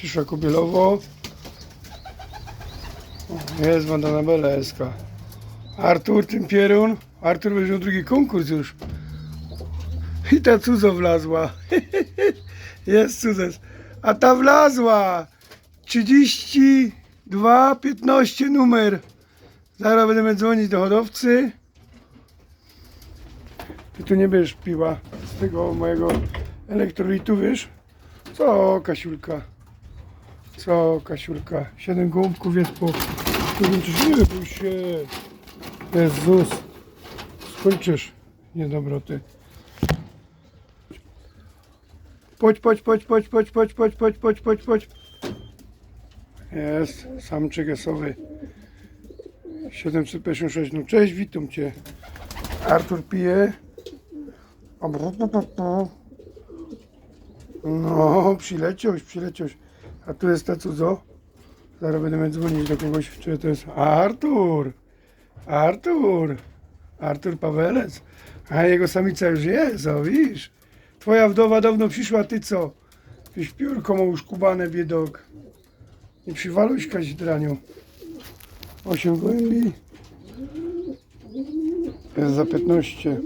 Cisza Kubielowo. O, Jest Wanda Nabela SK. Artur Tympierun. Artur będzie drugi konkurs już. I ta cudzo wlazła. Jest cudzes. A ta wlazła. 32 15 numer. Zaraz będziemy dzwonić do hodowcy. Ty tu nie będziesz piła z tego mojego elektrolitu, wiesz? Co, Kasiulka? Co, Kasiulka? Siedem gołąbków jest po... coś nie bój się. Jezus. Skończysz niedobroty. Podź, podź, podź, podź, podź, podź, podź, podź, podź, podź, podź. Jest, samczyk esowy. 756, no cześć, witam Cię. Artur pije. No, przyleciałś, przyleciałś. A tu jest ta cudzo. Zaraz będziemy dzwonić do kogoś, czy to jest Artur. Artur. Artur Pawelec. A jego samica już jest, o widzisz. Twoja wdowa dawno przyszła, ty co? Jakieś piórko ma uszkubane, biedok. Nie przywaluś kaźdraniu. Osiem gołębi. Jest za 15.